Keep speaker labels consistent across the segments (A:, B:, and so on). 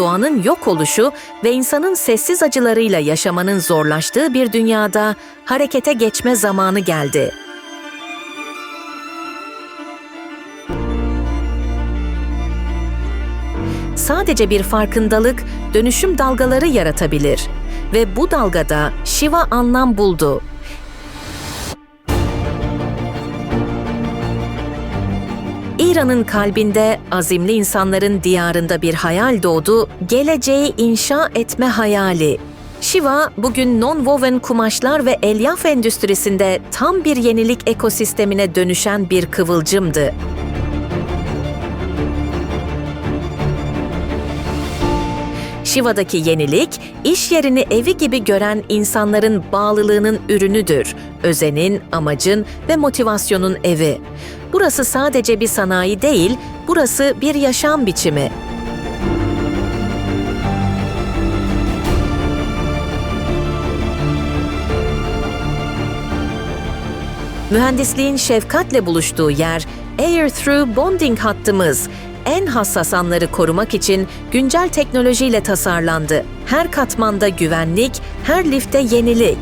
A: doğanın yok oluşu ve insanın sessiz acılarıyla yaşamanın zorlaştığı bir dünyada harekete geçme zamanı geldi. Sadece bir farkındalık dönüşüm dalgaları yaratabilir ve bu dalgada Shiva anlam buldu. İran'ın kalbinde azimli insanların diyarında bir hayal doğdu, geleceği inşa etme hayali. Shiva bugün non-woven kumaşlar ve elyaf endüstrisinde tam bir yenilik ekosistemine dönüşen bir kıvılcımdı. Shiva'daki yenilik, iş yerini evi gibi gören insanların bağlılığının ürünüdür. Özenin, amacın ve motivasyonun evi. Burası sadece bir sanayi değil, burası bir yaşam biçimi. Mühendisliğin şefkatle buluştuğu yer Air Through Bonding hattımız. En hassas anları korumak için güncel teknolojiyle tasarlandı. Her katmanda güvenlik, her lifte yenilik.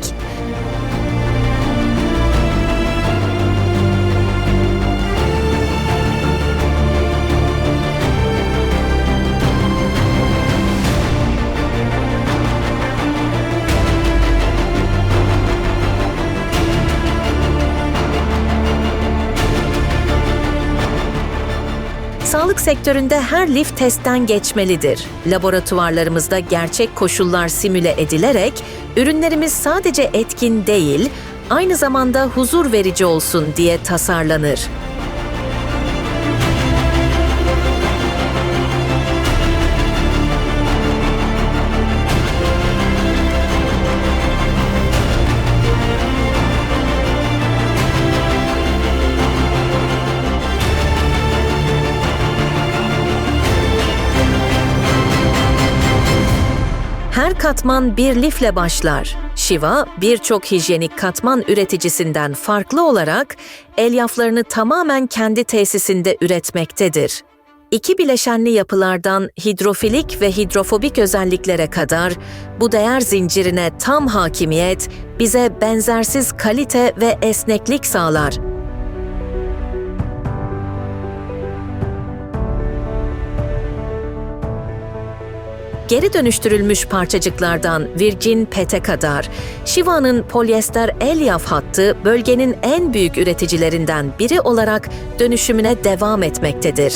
A: Sağlık sektöründe her lift testten geçmelidir. Laboratuvarlarımızda gerçek koşullar simüle edilerek ürünlerimiz sadece etkin değil, aynı zamanda huzur verici olsun diye tasarlanır. Her katman bir lifle başlar. Shiva, birçok hijyenik katman üreticisinden farklı olarak elyaflarını tamamen kendi tesisinde üretmektedir. İki bileşenli yapılardan hidrofilik ve hidrofobik özelliklere kadar bu değer zincirine tam hakimiyet bize benzersiz kalite ve esneklik sağlar. Geri dönüştürülmüş parçacıklardan virgin pete kadar, Shiva'nın polyester elyaf hattı bölgenin en büyük üreticilerinden biri olarak dönüşümüne devam etmektedir.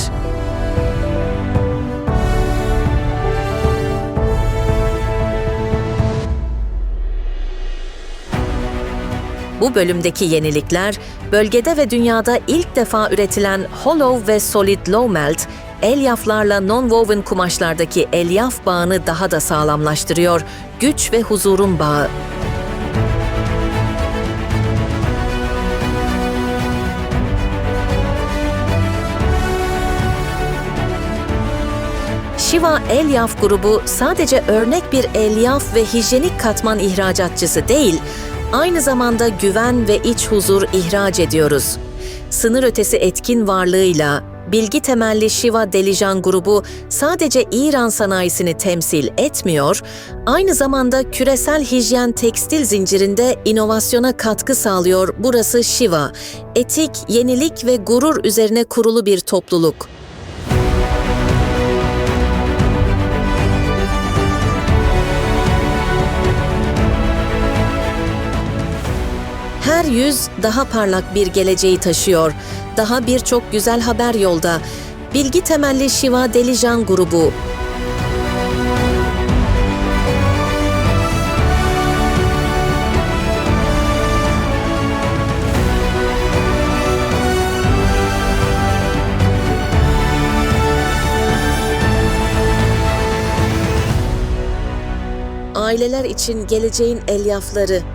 A: Bu bölümdeki yenilikler, bölgede ve dünyada ilk defa üretilen hollow ve solid low melt, elyaflarla non-woven kumaşlardaki elyaf bağını daha da sağlamlaştırıyor, güç ve huzurun bağı. Shiva Elyaf grubu sadece örnek bir elyaf ve hijyenik katman ihracatçısı değil, aynı zamanda güven ve iç huzur ihraç ediyoruz. Sınır ötesi etkin varlığıyla bilgi temelli Shiva Delijan grubu sadece İran sanayisini temsil etmiyor, aynı zamanda küresel hijyen tekstil zincirinde inovasyona katkı sağlıyor. Burası Shiva, etik, yenilik ve gurur üzerine kurulu bir topluluk. Her yüz daha parlak bir geleceği taşıyor. Daha birçok güzel haber yolda. Bilgi temelli Shiva Delijan grubu. Aileler için geleceğin elyafları.